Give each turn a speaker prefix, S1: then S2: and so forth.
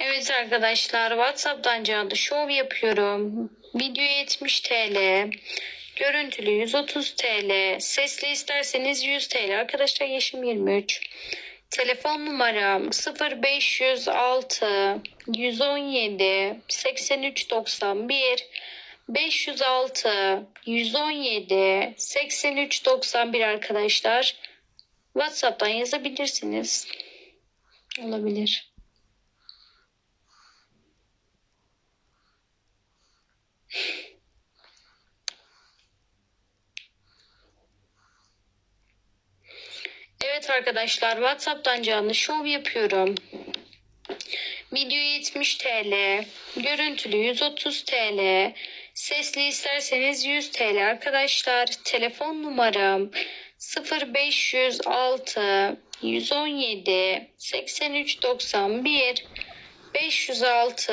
S1: Evet arkadaşlar WhatsApp'tan canlı şov yapıyorum. Video 70 TL. Görüntülü 130 TL. Sesli isterseniz 100 TL. Arkadaşlar yaşım 23. Telefon numaram 0506 117 83 91 506 117 83 91 arkadaşlar. WhatsApp'tan yazabilirsiniz. Olabilir. Evet arkadaşlar WhatsApp'tan canlı şov yapıyorum. Video 70 TL, görüntülü 130 TL, sesli isterseniz 100 TL arkadaşlar. Telefon numaram 0506 117 83 91 506